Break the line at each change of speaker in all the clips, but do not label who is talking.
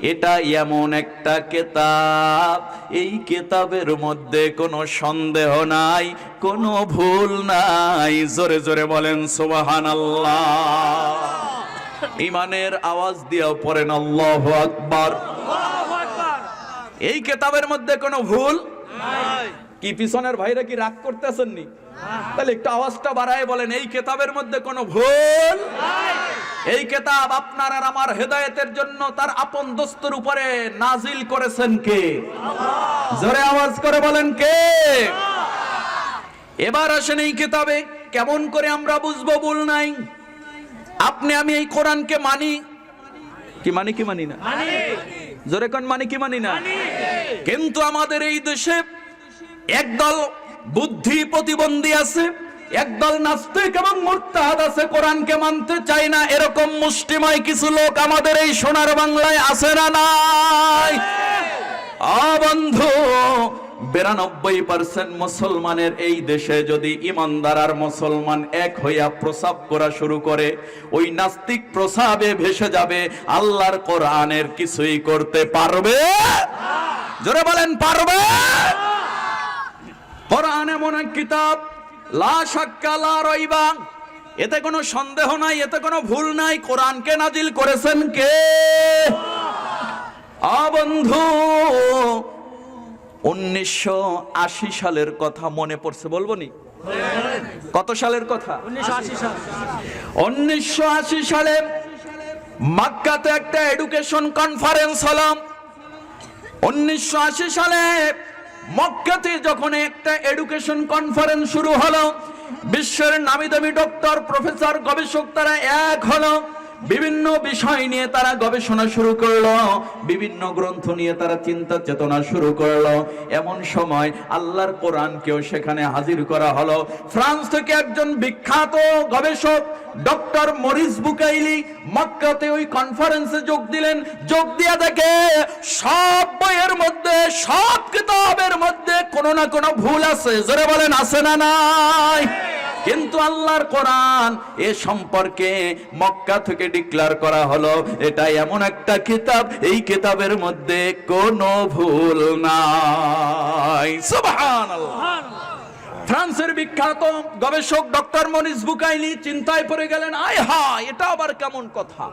এটা এমন একটা কেতাব। এই কেতাবের মধ্যে কোনো সন্দেহ নাই, কোনো ভুল নাই। জোরে জোরে বলেন সুবাহান ইমানের আওয়াজ দিয়েও পড়েন, আল্লাহ আকবার। এই কেতাবের মধ্যে কোনো ভুল কি পিছনের ভাইরা কি রাগ করতেছেন নি? তাহলে একটু আওয়াজটা বাড়ায় বলেন, এই কেতাবের মধ্যে কোনো ভুল এই কেতাব আপনার আর আমার হেদায়েতের জন্য তার আপন দোস্তর উপরে নাজিল করেছেন কে? জোরে আওয়াজ করে বলেন কে? এবার আসেন এই কেতাবে, কেমন করে আমরা বুঝব ভুল নাই? আপনি, আমি এই কোরআনকে মানি। কি মানি কি মানি না? জোরে কোন, মানি কি মানি না? কিন্তু আমাদের এই দেশে একদল বুদ্ধি প্রতিবন্ধী আছে। একদল নাস্তিক এবং মুরতাদ আছে, কোরআনকে মানতে চায় না, এরকম মুষ্টিময় কিছু লোক আমাদের এই সোনার বাংলায় আছে না নাই? বন্ধু, বিরানব্বই পার্সেন্ট মুসলমানের এই দেশে যদি ইমানদার আর মুসলমান এক হইয়া প্রসাব করা শুরু করে, ওই নাস্তিক প্রসাবে ভেসে যাবে, আল্লাহর কোরআনের কিছুই করতে পারবে? জোরে বলেন, পারবে? কোরআন এমন এক কিতাব লা শাক্কা লা রাইবা। এতে কোনো সন্দেহ নাই এতে কোনো ভুল নাই। কোরআনকে নাজিল করেছেন কে? বন্ধু উনিশশো আশি সালের কথা মনে পড়ছে বলব নি? কত সালের কথা? উনিশশো আশি সালে। মাক্কাতে একটা এডুকেশন কনফারেন্স হলাম উনিশশো আশি সালে মক্কাতে যখন একটা এডুকেশন কনফারেন্স শুরু হলো, বিশ্বের নামি দামি ডক্টর প্রফেসর গবেষক তারা এক হলো। বিভিন্ন বিষয় নিয়ে তারা গবেষণা শুরু করল, বিভিন্ন গ্রন্থ নিয়ে তারা চিন্তা চেতনা শুরু করল। এমন সময় আল্লাহর কোরআনকেও সেখানে হাজির করা হলো। ফ্রান্স থেকে একজন বিখ্যাত গবেষক ডক্টর মরিস বুকাইলি, মক্কাতে ওই কনফারেন্সে যোগ দিলেন। যোগ দিয়া দেখে সব সব কিতাবের মধ্যে কোনো না কোনো ভুল আছে। জোরে বলেন, আছে না নাই? কিন্তু আল্লাহর কোরআন এ সম্পর্কে মক্কা থেকে ডিক্লার করা হলো, এটা এমন একটা কিতাব, এই কিতাবের মধ্যে কোনো ভুল নাই। ফ্রান্সের বিখ্যাত গবেষক ডক্টর মনিস বুকাইলি চিন্তায় পড়ে গেলেন, আয় হায়, এটা আবার কেমন কথা?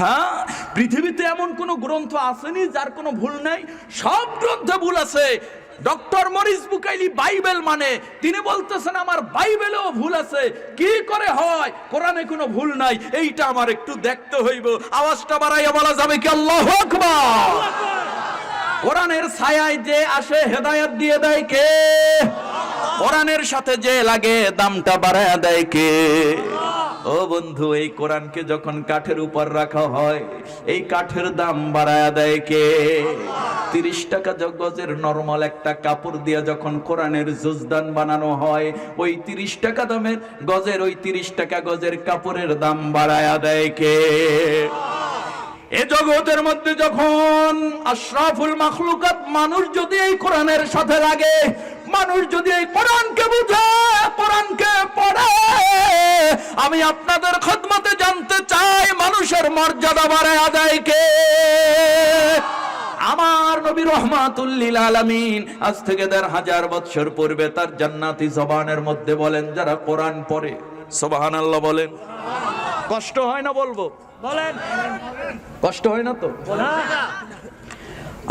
হ্যাঁ? পৃথিবীতে এমন কোন গ্রন্থ আসেনি যার কোনো ভুল নাই। সব গ্রন্থে ভুল আছে। ডক্টর মরিস বুকাইলি বাইবেল মানে। তিনি বলতেছেন, আমার বাইবেলেও ভুল আছে। কি করে হয়? কোরআনে কোনো ভুল নাই। এইটা আমার একটু দেখতে হইব। আওয়াজটা বাড়াইয়া বলা যাবে কি? আল্লাহ কোরআনের ছায়ায় যে আসে, হেদায়েত দিয়ে দেয় কে? কোরআনের সাথে যে লাগে, দামটা বাড়ায় দেয় কে? ও বন্ধু, এই কোরআনকে যখন কাঠের উপর রাখা হয়, এই কাঠের দাম বাড়ায় দেয় কে? তিরিশ টাকা গজের নরমাল একটা কাপড় দিয়ে যখন কোরআনের জুজদান বানানো হয়, ওই তিরিশ টাকা দামের গজের, ওই তিরিশ টাকা গজের কাপড়ের দাম বাড়ায় দেয় কে? এ জগতের মধ্যে যখন আশরাফুল মাখলুকাত মানুষ যদি এই কোরআনের সাথে লাগে, মানুষ যদি এই কোরআনকে বুঝে কোরআনকে পড়ে আমি আপনাদের খদমতে জানতে চাই মানুষের মর্যাদা বাড়ায় আদায় কে? আমার নবী রহমাতুল্লিল আলামিন আজ থেকে দেড় হাজার বৎসর পূর্বে তার জান্নাতি জবানের মধ্যে বলেন যারা কোরআন পড়ে সুবহানাল্লাহ বলেন। কষ্ট হয় না বলব?
বলেন।
কষ্ট হয় না তো?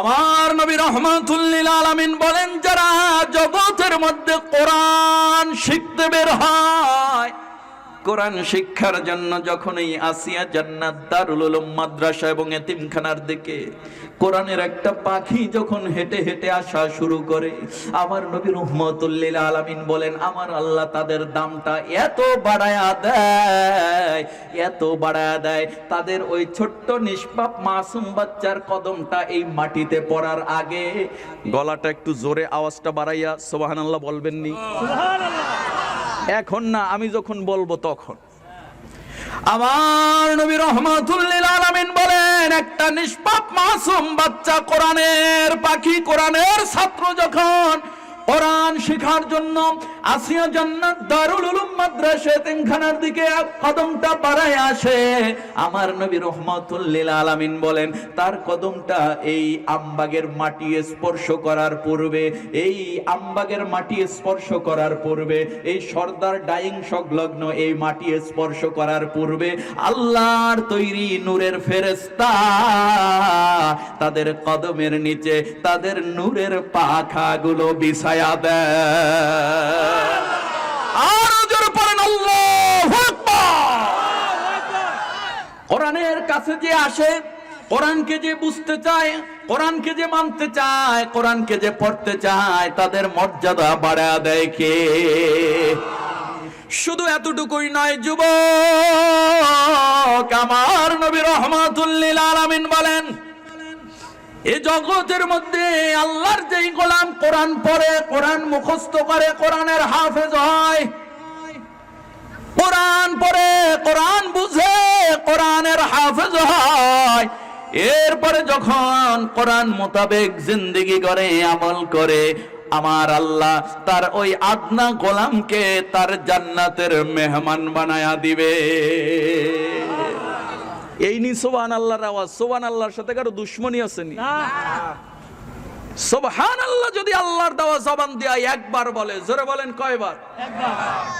আমার নবী রহমাতুল্লিল আলামিন বলেন যারা জগতের মধ্যে কোরআন শিখতে বের হয় কোরআন শিক্ষার জন্য যখন এই আসিয়া জান্নাত দারুল উলুম মাদ্রাসা এবং এতিমখানার দিকে, কোরআনের একটা পাখি যখন হেঁটে হেঁটে আসা শুরু করে, আমার নবী রহমতুল্লিল আলামিন বলেন, আমার আল্লাহ তাদের দামটা এত বাড়ায়া দেয়, এত বাড়ায়া দেয়। তাদের ওই ছোট্ট নিষ্পাপ মাসুম বাচ্চার কদমটা এই মাটিতে পড়ার আগে, গলাটা একটু জোরে আওয়াজটা বাড়াইয়া সোবাহানাল্লাহ বলবেন নি? এখন না, আমি যখন বলব তখন। আমার নবী রহমাতুল্লিল আলামিন বলেন, একটা নিষ্পাপ মাসুম বাচ্চা কোরআনের পাখি, কোরআনের ছাত্র যখন কোরআন শেখার জন্য আসিয়া জান্নাত দারুল উলুম মাদ্রাসা তিনখানার দিকে এক কদমটা বাড়ায় আসে। আমার নবী রহমাতুল্লিল আলামিন বলেন, তার কদমটা এই আমবাগের মাটি স্পর্শ করার পূর্বে, এই আমবাগের মাটি স্পর্শ করার পূর্বে, এই সর্দার ডাইং সংলগ্ন এই মাটি স্পর্শ করার পূর্বে আল্লাহর তৈরি নূরের ফেরেস্তা তাদের কদমের নিচে, তাদের নূরের পাখাগুলো বিছায়া দেয় আরও জোরে পড়েন কোরআনের কাছে যে আসে, কোরআনকে যে বুঝতে চায়, কোরআনকে যে মানতে চায়, কোরআনকে যে পড়তে চায়, তাদের মর্যাদা বাড়া দেয় কে? শুধু এতটুকুই নয়, যুবক, আমার নবী রহমাতুল্লিল আলামিন বলেন এই জগতের মধ্যে আল্লাহর যেই গোলাম কোরআন পড়ে, কোরআন মুখস্থ করে, কোরআনের হাফেজ হয়। কোরআন পড়ে, কোরআন বুঝে, কোরআনের হাফেজ হয়। এরপরে যখন কোরআন মোতাবেক জিন্দিগি করে, আমল করে, আমার আল্লাহ তার ওই আদনা গোলামকে তার জান্নাতের মেহমান বানায়া দিবে। এই নি সোবান আল্লাহর আওয়াজ সোবান আল্লাহর সাথে কারও দুশ্মনী আসেনি সোবহান আল্লাহ যদি আল্লাহর দেওয়া জবান দিয়া একবার বলে জোরে বলেন কয়বার?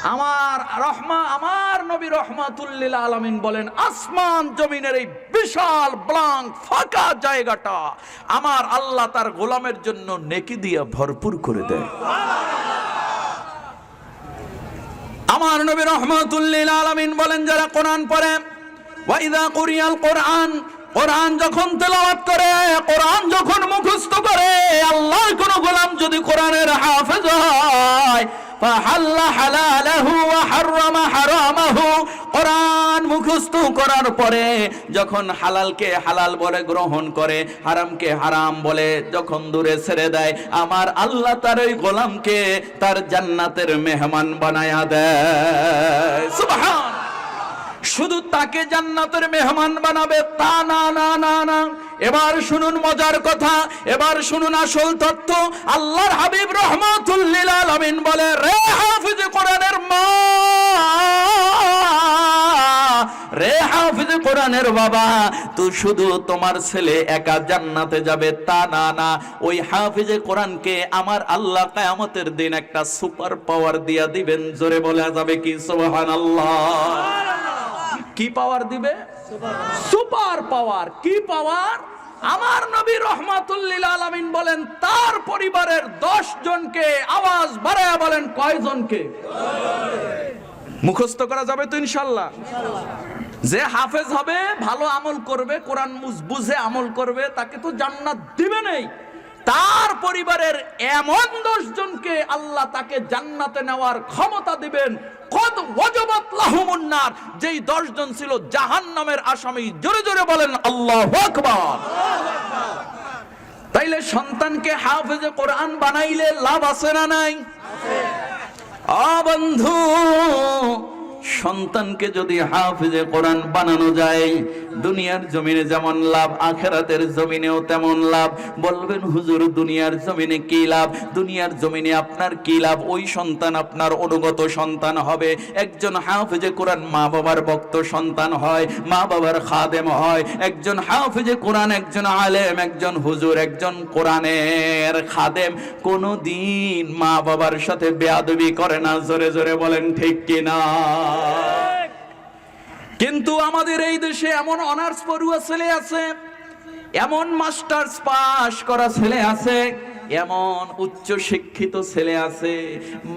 আমার রহমা আমার নবী রহমাতুল্লিল আলামিন বলেন আসমান জমিনের এই বিশাল ব্লাঙ্ক ফাঁকা জায়গাটা আমার আল্লাহ তার গোলামের জন্য নেকি দিয়া ভরপুর করে দেয়। আমার নবী রহমাতুল্লিল আলামিন বলেন যারা কোরআন পড়ে ওয়াইদা কোরআন কোরআন যখন তেলাওয়াত করে, কোরআন যখন মুখস্থ করে, আল্লাহর কোন গোলাম যদি কোরআনের হাফেজ হয় কোরআন মুখস্থ করার পরে যখন হালালকে হালাল বলে গ্রহণ করে, হারামকে হারাম বলে যখন দূরে ছেড়ে দেয়, আমার আল্লাহ তার ওই গোলামকে তার জান্নাতের মেহমান বানায়া দেয়। শুধু তাকে জান্নাতের মেহমান বানাবে, তা না না না না। এবার শুনুন মজার কথা, এবার শুনুন আসল তথ্য। আল্লাহর হাবিব রহমাতুল্লিল আলামিন বলে, রে হাফিজ কোরআনের মা, রে হাফিজ কোরআনের বাবা, তুই শুধু তোমার ছেলে একা জান্নাতে যাবে, তা না না। ওই হাফিজে কোরআনকে আমার আল্লাহ কিয়ামতের দিন একটা সুপার পাওয়ার দিয়া দিবেন। জোরে বলা যাবে কি? সুবহানাল্লাহ। কি পাওয়ার দিবে? Super power. কি পাওয়ার? আমার নবী রহমাতুল্লিল আলামিন বলেন, তার পরিবারের দশ জনকে আওয়াজ বাড়ায়া বলেন, কয়জনকে? মুখস্থ করা যাবে তো ইনশাল্লাহ। যে হাফেজ হবে, ভালো আমল করবে, কোরআন বুঝে আমল করবে, তাকে তো জান্নাত দিবে নেই। তার পরিবারের এমন দশ জনকে আল্লাহ তাকে জান্নাতে নেওয়ার ক্ষমতা দিবেন কত ওয়াজবাত লাহুমুন্নার যেই দশ জন ছিল জাহান্নামের আসামি, জোরে জোরে বলেন, আল্লাহ আকবার। তাইলে সন্তানকে হাফেজে কোরআন বানাইলে লাভ আছে না নাই? বন্ধু, সন্তানকে যদি হাফিজে কোরআন বানানো যায় দুনিয়ার জমিনে যেমন লাভ, আখেরাতের জমিনেও তেমন লাভ। বলবেন, হুজুর, দুনিয়ার জমিনে কি লাভ? দুনিয়ার জমিনে আপনার কি লাভ? ওই সন্তান আপনার অনুগত সন্তান হবে। একজন হাফেজে কোরআন মা বাবার ভক্ত সন্তান হয় মা বাবার খাদেম হয়। একজন হাফেজে কোরআন, একজন আলেম, একজন হুজুর, একজন কোরআনের খাদেম। কোনো দিন মা বাবার সাথে বেয়াদবি করে না। জোরে জোরে বলেন, ঠিক কিনা? কিন্তু আমাদের এই দেশে এমন অনার্স পড়ুয়া ছেলে আছে, এমন মাস্টার্স পাশ করা ছেলে আছে এমন উচ্চ শিক্ষিত ছেলে আছে,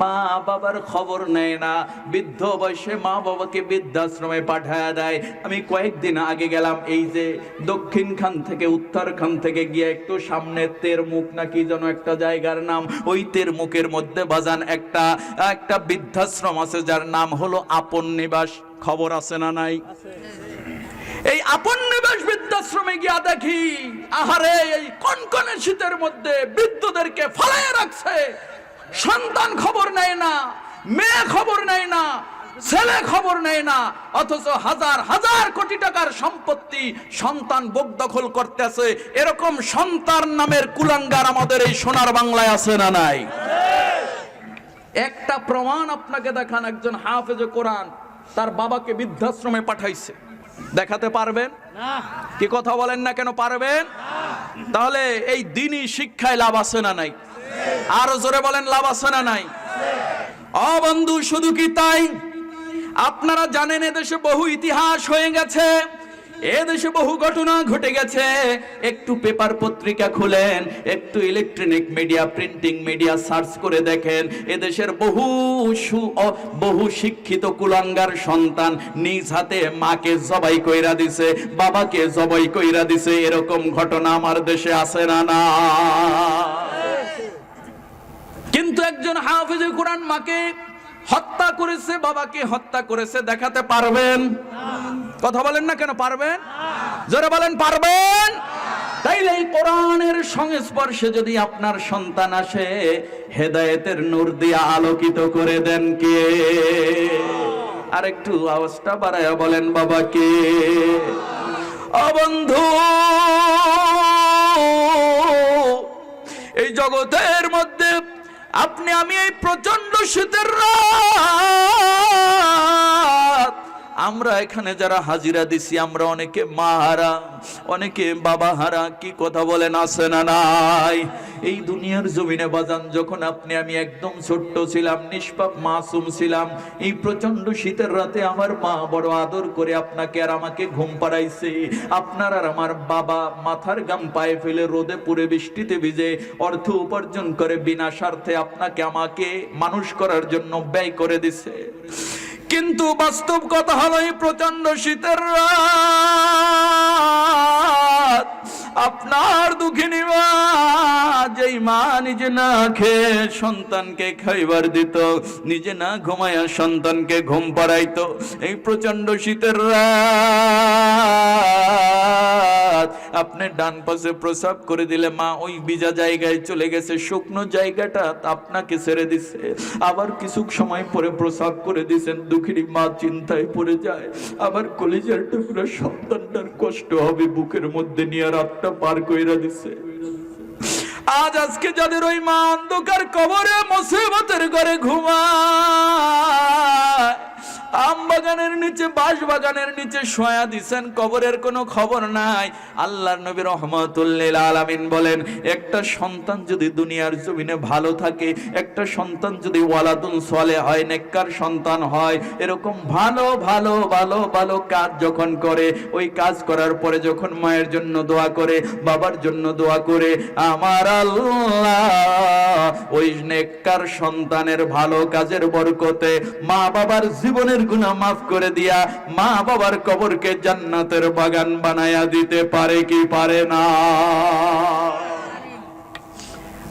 মা বাবার খবর নেয় না, বৃদ্ধ বয়সে মা বাবাকে বৃদ্ধাশ্রমে পাঠায় দেয়। আমি কয়েকদিন আগে গেলাম, এই যে দক্ষিণ খান থেকে উত্তর খান থেকে গিয়ে একটু সামনে তের মুখ নাকি যেন একটা জায়গার নাম, ওই তের মুখের মধ্যে বাজান একটা একটা বৃদ্ধাশ্রম আছে যার নাম হলো আপন নিবাস। খবর আছে না নাই? এই আপন নিবাস বৃদ্ধাশ্রমে গিয়া দেখি, আহারে, এই কনকনে শীতের মধ্যে বৃদ্ধদেরকে ফালাইয়া রাখছে। সন্তান খবর নেয় না, মেয়ে খবর নেয় না, ছেলে খবর নেয় না, অথচ হাজার হাজার কোটি টাকার সম্পত্তি সন্তান বুক দখল করতেছে। এরকম সন্তান নামের কুলাঙ্গার আমাদের এই সোনার বাংলায় আছে না নাই? একটা প্রমাণ আপনাকে দেখান, একজন হাফেজ কোরআন, তার বাবাকে বৃদ্ধাশ্রমে পাঠাইছে। দেখাতে পারবেন? কি কথা বলেন না কেন পারবেন? তাহলে এই দিনই শিক্ষায় লাভ আছে না নাই? আরও জোরে বলেন লাভ আছে না নাই? অ বন্ধু শুধু কি তাই? আপনারা জানেন এদেশে বহু ইতিহাস হয়ে গেছে। এদেশে বহু ঘটনা ঘটে গেছে। একটু পেপার পত্রিকা খুলেন, একটু electronic media printing media search করে দেখেন। এদেশের বহু সু বহু শিক্ষিত কুলাঙ্গার সন্তান নিজ হাতে মাকে জবাই কইরা দিছে, বাবাকে জবাই কইরা দিছে, এরকম ঘটনা আমার দেশে আছে না না। কিন্তু একজন হাফিজে কোরআন মাকে হত্যা করেছে, বাবাকে হত্যা করেছে, দেখাতে পারবেন? কথা বলেন না কেন, পারবেন? জোরে বলেন, পারবেন? তাইলে এই কোরআনের সংস্পর্শে যদি আপনার সন্তান আসে, হেদায়েতের নূর দিয়ে আলোকিত করে দেন কে? আর একটু আওয়াজটা বাড়ায়া বলেন, বাবা বাবাকে অবন্ধু এই জগতের মধ্যে আপনি, আমি এই প্রচণ্ড শীতের রাত আমরা এখানে যারা হাজিরা দিছি, আমরা অনেকে মা হারা, অনেকে বাবা হারা, কি কথা বলেন আসে না নাই? এই দুনিয়ার জমিনে বাজান, যখন আপনি, আমি একদম ছোট্ট ছিলাম, নিষ্পাপ মাসুম ছিলাম, এই প্রচণ্ড শীতের রাতে আমার মা বড় আদর করে আপনাকে আর আমাকে ঘুম পাড়াইছে। আপনার আর আমার বাবা মাথার গাম পায়ে ফেলে রোদে পুড়ে বৃষ্টিতে ভিজে অর্থ উপার্জন করে বিনা স্বার্থে আপনাকে, আমাকে মানুষ করার জন্য ব্যয় করে দিছে। কিন্তু বাস্তব কথা হলো এই প্রচণ্ড শীতের রাত। আপনার দুঃখিনী মা মা নিজে না খেয়ে সন্তানকে খাইবার দিত, নিজে না ঘুমায়া সন্তানকে ঘুম পাড়াইতো। এই প্রচণ্ড শীতের রাত, আপনি ডান পাশে প্রসাব করে দিলে মা ওই বিজা জায়গায় চলে গেছে, শুকনো জায়গাটা আপনাকে ছেড়ে দিছে। আবার কিছু সময় পরে প্রসাব করে দিছেন দুঃখিনী মা চিন্তায় পড়ে যায় আবার কলেজের টুকরা সন্তানটার কষ্ট হবে, বুকের মধ্যে নিয়ে রাতটা পার কইরা দিছে। আজ আজকে যাদের ওই মা অন্ধকার কবরে মুসিবতের ঘরে ঘুমায়। আম বাগানের নিচে বাঁশ বাগানের নিচে শোয়া দিছেন, কবরের কোনো খবর নাই। আল্লাহর নবী রহমতুল্লিল আলামিন বলেন, একটা সন্তান যদি দুনিয়ার জমিনে ভালো থাকে, একটা সন্তান যদি ওয়ালাদুন সলে হয়, নেককার সন্তান হয়, এরকম ভালো ভালো ভালো ভালো কাজ যখন করে, ওই কাজ করার পরে যখন মায়ের জন্য দোয়া করে, বাবার জন্য দোয়া করে, আমার আল্লাহ, ওই নেককার সন্তানের ভালো কাজের বরকতে মা বাবার জীবনের গুনাহ মাফ করে দিয়া মা বাবার কবরকে জান্নাতের বাগান বানায়া দিতে পারে কি পারে না?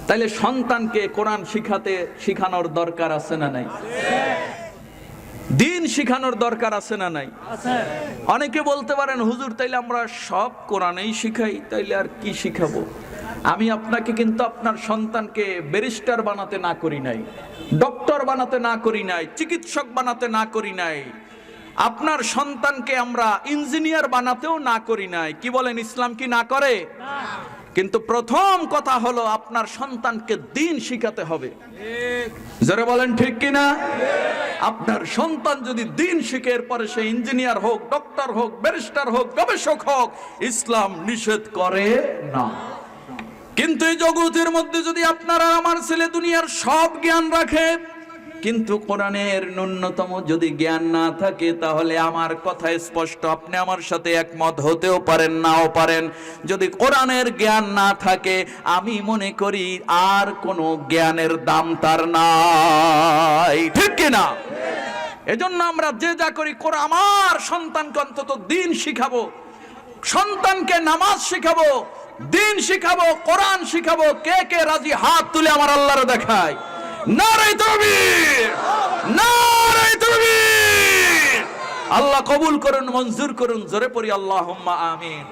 তাইলে সন্তানকে কোরআন শিখাতে শিখানোর দরকার আছে না নাই? দিন শিখানোর দরকার আছে না নাই? অনেকে বলতে পারেন, হুজুর, তাইলে আমরা সব কোরআনেই শিখাই, তাইলে আর কি শিখাবো? আমি আপনাকে কিন্তু আপনার সন্তানকে ব্যারিস্টার বানাতে না করি নাই, ডক্টর বানাতে না করি নাই, চিকিৎসক বানাতে না করি নাই, আপনার সন্তানকে আমরা ইঞ্জিনিয়ার বানাতেও না করি নাই। কি বলেন, ইসলাম কি না করে? কিন্তু প্রথম কথা হলো আপনার সন্তানকে দিন শিখাতে হবে। যারা বলেন ঠিক কিনা? আপনার সন্তান যদি দিন শিখে, এরপরে সে ইঞ্জিনিয়ার হোক, ডক্টর হোক, ব্যারিস্টার হোক, গবেষক হোক, ইসলাম নিষেধ করে না। কিন্তু এই জগতের মধ্যে যদি আপনারা আমার ছেলে দুনিয়ার সব জ্ঞান রাখে, কিন্তু কোরআনের ন্যূনতম যদি জ্ঞান না থাকে, তাহলে আমার কথা স্পষ্ট, আপনি আমার সাথে একমত হতেও পারেন, নাও পারেন। যদি কোরআনের জ্ঞান না থাকে, আমি মনে করি আর কোনো জ্ঞানের দাম তার নাই। ঠিক কিনা এজন্য আমরা যে যা করি, কোরআন আমার সন্তানকে অন্তত দিন শিখাবো, সন্তানকে নামাজ শিখাবো দিন শিখাবো, কোরআন শিখাবো, কে কে রাজি? হাত তুলে আমার আল্লাহর দেখায়। নারে তুমি নারে তুমি আল্লাহ কবুল করুন, মঞ্জুর করুন, জোরে পড়ি আল্লাহ আমিন।